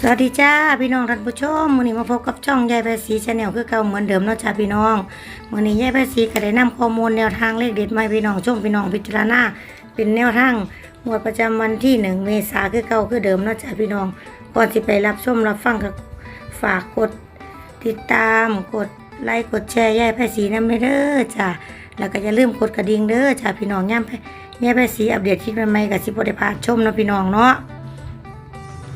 สวัสดีจ้าพี่น้องท่านผู้ชมมื้อนี้มาพบกับช่องยายใบสีชาแนลคือเก่าเหมือนเดิมเนาะจ้าพี่น้องมื้อนี้ยายใบสีก็ได้นำข้อมูลแนวทางเลขเด็ดมาให้พี่น้องชมพี่น้องพิจารณาเป็นแนวทางงวดประจำวันที่1เมษาคือเก่าคือเดิมเนาะจ้าพี่น้องก่อนสิไปรับชมรับฟังก็ฝากกดติดตามกดไลค์กดแชร์ยายใบสีนำเด้อจ้าแล้วก็อย่าลืมกดกระดิ่งเด้อจ้าพี่น้องย่ำยายใบสีอัปเดตคลิปใหม่ๆก็สิบ่ได้พาชมเนาะพี่น้องเนาะ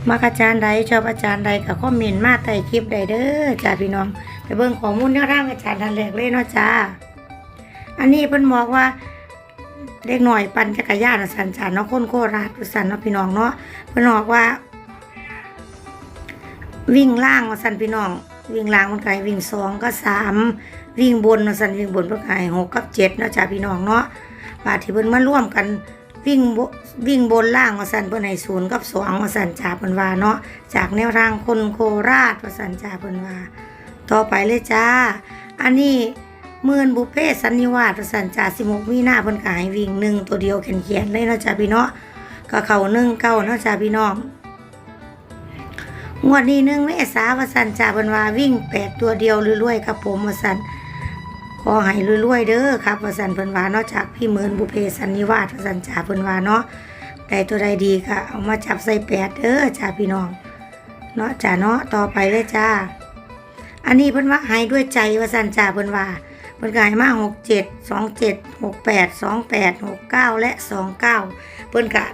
มักอาจารย์ใดชอบอาจารย์ใดกับคอมเมนต์มาใต้คลิปใดเด้อจ้าพี่น้อง ไปเบิ่งข้อมูลแนวทางอาจารย์ทันแรกเลยเนาะจ้า อันนี้เพิ่นบอกว่าเด็กหน่อยปั่นจักรยานสันจานเนาะคนโคราชสันเนาะพี่น้องเนาะเพิ่นบอกว่า วิ่งล่างว่าสันพี่น้อง วิ่งล่างมันไกลวิ่งสองก็สามวิ่งบนว่าสันวิ่งบนเพิ่นไกลหกกับเจ็ดเนาะจ้าพี่น้องเนาะบาดที่เพิ่นมาร่วมกัน วิ่งวิ่งบนล่างว่าสันเพิ่นให้ศูนย์กับสองว่าสันจ่าเพิ่นว่าเนาะจากแนวทางคนโคราชว่าสันจ่าเพิ่นว่า ต่อไปเลยจ้า อันนี้หมื่นบุพเพสันนิวาสว่าสันจ่าสิบหกมีหน้าเพิ่นก็ให้วิ่งหนึ่งตัวเดียวเขียนเขียนเลยเนาะจ้าพี่เนาะก็เข้าหนึ่งเก้าเนาะจ้าพี่น้องงวดนี้หนึ่งเมษาว่าสันจ่าเพิ่นว่าวิ่งแปดตัวเดียวรวยๆครับผมว่าสัน ขอให้รวยๆเด้อครับว่าสันเพิ่นว่าเนาะจากพี่หมื่นบุเพสันนิวาสว่าสันจ่าเพิ่นว่าเนาะได้ตัวใดดีก็เอามาจับใส่แปดเด้อจ้าพี่น้องเนาะจ้าเนาะต่อไปเลยจ้า อันนี้เพิ่นว่าให้ด้วยใจว่าสันจ่าเพิ่นว่าเพิ่นก็ให้มาหกเจ็ดสองเจ็ดหกแปดสองแปดหกเก้าและสองเก้าเพิ่นก็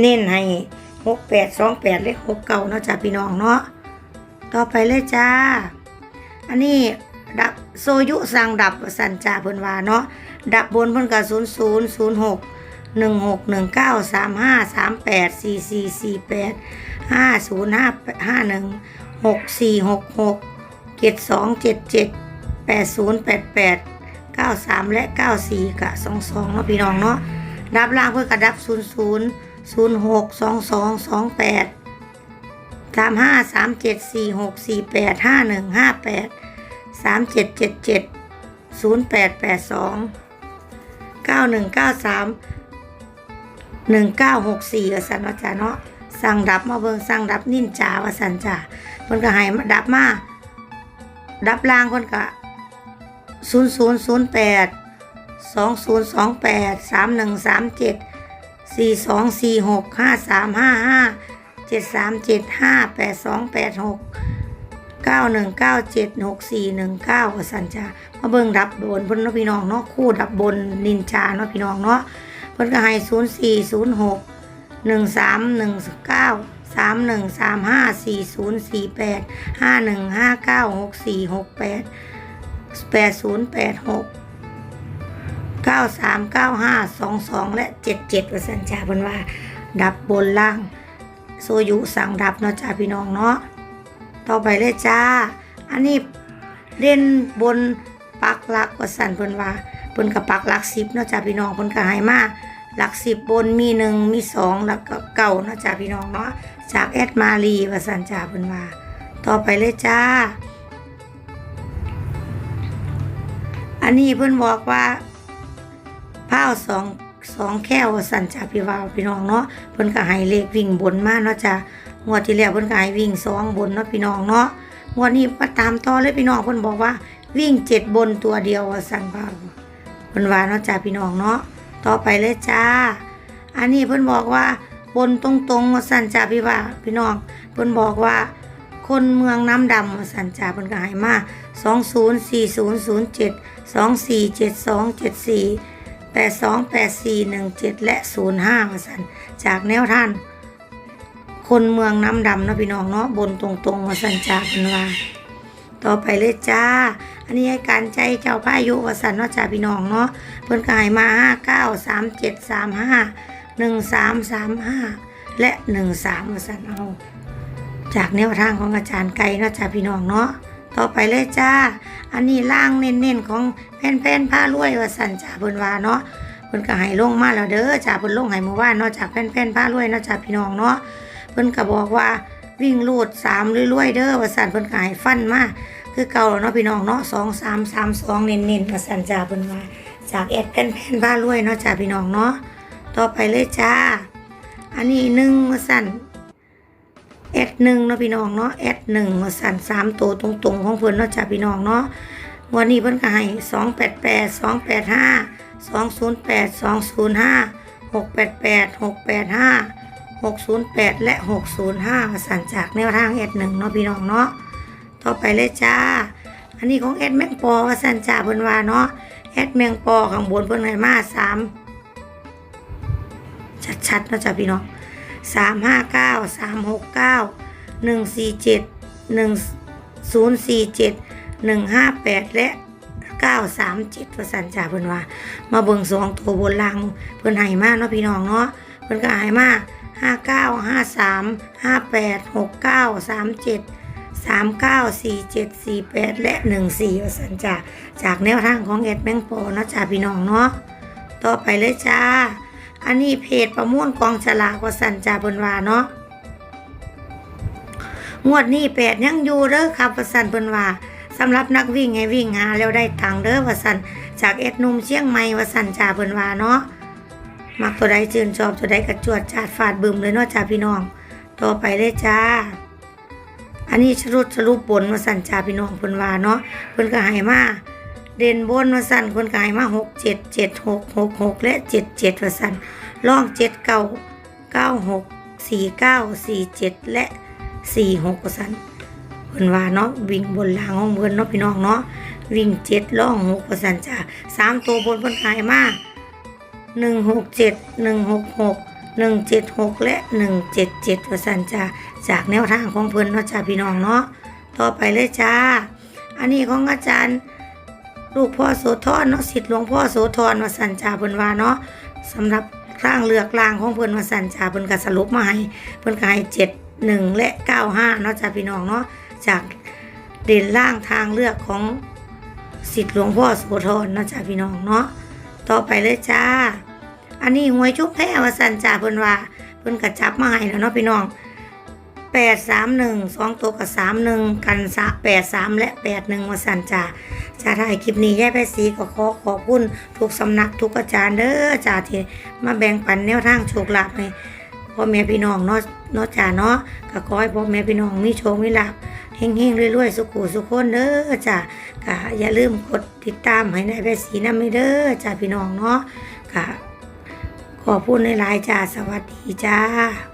เน้นให้หกแปดสองแปดและหกเก้าเนาะจ้าพี่น้องเนาะต่อไปเลยจ้า อันนี้ ดับโซยุสั่งดับสันจ่าเพิ่นว่าเนาะดับบนเพิ่นก็ศูนย์ศูนย์ศูนย์หกหนึ่งหกหนึ่งเก้าสามห้าสามแปดสี่สี่สี่แปดห้าศูนย์ห้าห้าหนึ่งหกสี่หกหกเจ็ดสองเจ็ดเจ็ดแปดศูนย์แปดแปดเก้าสามและเก้าสี่กะสองสองเนาะพี่น้องเนาะดับล่างเพื่อกระดับศูนย์ศูนย์ศูนย์หกสองสองสองแปดสามห้าสามเจ็ดสี่หกสี่แปดห้าหนึ่งห้าแปด สามเจ็ดเจ็ดเจ็ดศูนย์แปดแปดสองเก้าหนึ่งเก้าสามหนึ่งเก้าหกสี่วสันว่าจาเนาะสั่งดับมาเบิงสั่งดับนินจาวสันจ่าเพิ่นก็ให้มาดับมาดับล่างเพิ่นก็ศูนย์ศูนย์ศูนย์แปดสองศูนย์สองแปดสามหนึ่งสามเจ็ดสี่สองสี่หกห้าสามห้าห้าเจ็ดสามเจ็ดห้าแปดสองแปดหก เก้าหนึ่งเก้าเจ็ดหกสี่หนึ่งเก้าสันจ้ามาเบิ่งดับบนเพิ่นเนาะพี่น้องเนาะคู่ดับบนนินจาเนาะพี่น้องเนาะเพิ่นก็ให้ศูนย์สี่ศูนย์หกหนึ่งสามหนึ่งเก้าสามหนึ่งสามห้าสี่ศูนย์สี่แปดห้าหนึ่งห้าเก้าหกสี่หกแปดแปดศูนย์แปดหกเก้าสามเก้าห้าสองสองและเจ็ดเจ็ดสันจ้าเพิ่นว่า ดับบนล่าง โซยุสั่งดับเนาะจ้าพี่น้องเนาะ ต่อไปเลยจ้า อันนี้เล่นบนปักหลักว่าสันเพิ่นว่าเพิ่นกับปักหลักสิบเนาะจ้าพี่น้องเพิ่นก็ให้มาหลักสิบบนมีหนึ่งมีสองแล้วก็เก่าเนาะจ้าพี่น้องเนาะจากแอดมารีว่าสันจ้าเพิ่นว่าต่อไปเลยจ้า อันนี้เพิ่นบอกว่าผ้าสองสองแค่ว่าสันจ้าพี่ว่าวพี่น้องเนาะเพิ่นก็ให้เลขวิ่งบนมาเนาะจ้า งวดที่แล้วเพิ่นก็ให้วิ่งสองบนเนาะพี่น้องเนาะงวดนี้มาตามต่อเลยพี่น้องเพิ่นบอกว่าวิ่งเจ็ดบนตัวเดียวสั่งบ่าเพิ่นว่าเนาะจ้าพี่น้องเนาะต่อไปเลยจ้า อันนี้เพิ่นบอกว่าบนตรงๆสั่นจ้าพี่ว่าพี่น้องเพิ่นบอกว่าคนเมืองน้ำดำว่าสั่นจ้าเพิ่นก็ให้มา204007 247274 828417 และ 05ว่าสั่นจากแนวท่าน คนเมืองน้ำดำเนาะพี่น้องเนาะบนตรงๆว่าสันจาเป็นว่า ต่อไปเลยจ้า อันนี้ให้การใจเจ้าพายุวสันเนาะจ้าพี่น้องเนาะเพิ่นก็ให้มาห้าเก้าสามเจ็ดสามห้าหนึ่งสามสามห้าและหนึ่งสามวสันเอา จากแนวทางของอาจารย์ไก่เนาะจ้าพี่น้องเนาะต่อไปเลยจ้า อันนี้ล่างเน้นๆของแผ่นแผ่นผ้ารวยวสันจ้าเพิ่นว่าเนาะเพิ่นก็ให้ลงมาแล้วเด้อจ้าเพิ่นลงให้เมื่อวานเนาะจากแผ่นแผ่นผ้ารวยเนาะจ้าพี่น้องเนาะ เพิ่นก็บอกว่าวิ่งลูดสามรวยๆเด้อว่าสั่นเพิ่นก็ให้ฟันมาคือเก่าเนาะพี่น้องเนาะสองสามสามสองเน้นๆว่าสั่นจ้าเพิ่นว่าจากแอดแผ่นแผ่นบ้ารวยเนาะจ้าพี่น้องเนาะต่อไปเลยจ้า อันนี้หนึ่งว่าสั่นแอดหนึ่งเนาะพี่น้องเนาะแอดหนึ่งมาสั่นสามตัวตรงๆของเพิ่นเนาะจ้าพี่น้องเนาะวันนี้เพิ่นก็ให้สองแปดแปดสองแปดห้าสองศูนย์แปดสองศูนย์ห้าหกแปดแปดหกแปดห้า หกศูนย์แปดและหกศูนย์ห้ามาสั่นจากแนวทางแอดหนึ่งเนาะพี่น้องเนาะต่อไปเลยจ้า อันนี้ของแอดแมงปอว่าสั่นจ่าเพิ่นว่าเนาะแอดแมงปอข้างบนเพิ่นให้มาสามชัดๆเนาะจ้าพี่น้องสามห้าเก้าสามหกเก้าหนึ่งสี่เจ็ดหนึ่งศูนย์สี่เจ็ดหนึ่งห้าแปดและเก้าสามเจ็ดประสันจ่าเพิ่นว่า มาเบิ่งสองตัวบนล่างเพิ่นให้มากเนาะพี่น้องเนาะเพิ่นก็ให้มาห้ากาห้าสามห้าแปดหกเก้าสามเจ็ดสามเก้าสี่เจ็ดสี่แปดและหนึ่งสี่ประสันจ่าจากแนวทางของเอ็ดแมงโปเนาะจ่าพี่น้องเนาะต่อไปเลยจ้า อันนี้เพจประมวลกองฉลากวสันจาเพิ่นวาเนาะงวดนี้แปดยังอยู่เด้อครับวสันเพิ่นวาสำหรับนักวิ่งให้วิ่งหาแล้วได้ตังเด้อวสันจากเอ็ดนุ่มเชียงใหม่วสันจาเพิ่นวาเนาะ มักตัวใดชื่นชอบตัวใดกระจวดจาดฟาดบึมเลยเนาะจ้าพี่น้อง ต่อไปเลยจ้า อันนี้สรุปสรุปบนวสันจาพี่น้องเพิ่นว่าเนาะเพิ่นก็ให้มาเด่นบนว่าสั่นคนกายมาหกเจ็ดเจ็ดหกหกหกและเจ็ดเจ็ดว่าสั่นล่องเจ็ดเก้าเก้าหกสี่เก้าสี่เจ็ดและสี่หกว่าสั่นเพิ่นว่าเนาะวิ่งบนล่างของเพิ่นเนาะพี่น้องเนาะวิ่งเจ็ดล่องหกว่าสั่นจ้าสามตัวบนเพิ่นกายมา หนึ่งหกเจ็ดหนึ่งหกหกหนึ่งเจ็ดหกและหนึ่งเจ็ดเจ็ดว่าสันจ้าจากแนวทางของเพิ่นเนาะจ้าพี่น้องเนาะต่อไปเลยจ้า อันนี้ของอาจารย์ลูกพ่อโสธรเนาะสิทธิ์หลวงพ่อโสธรวสันจาเพิ่นว่าเนาะสำหรับร่างเลือกร่างของเพิ่นวสันจาเพิ่นก็สรุปมาให้เพิ่นก็ให้เจ็ดหนึ่งและเก้าห้าเนาะจ้าพี่น้องเนาะจากเด่นร่างทางเลือกของสิทธิ์หลวงพ่อโสธรเนาะจ้าพี่น้องเนาะ ต่อไปเลยจ้า อันนี้หวยชุบแพ้วสันจ่าเพิ่นว่าเพิ่นก็จับมาให้แล้วเนาะพี่น้องแปดสามหนึ่งสองตัวกับสามหนึ่งกันสะแปดสามและแปดหนึ่งวสันจ่าจ่าถ่ายคลิปนี้แย่ไปสีก็ขอขอบคุณทุกสำนักทุกอาจารย์เด้อจ่าที่มาแบ่งปันแนวทางโชคลาภให้พ่อแม่พี่น้องเนาะเนาะจ่าเนาะก็ขอให้พ่อแม่พี่น้องมีโชคมีลาภ เฮงๆรวยๆสุขูสุขคนเด้อจ้ะกะอย่าลืมกดติดตามให้นายไปสีน้ำไม่เด้อจ้ะพี่น้องเนาะกะขอบคุณหลายจ้าสวัสดีจ้า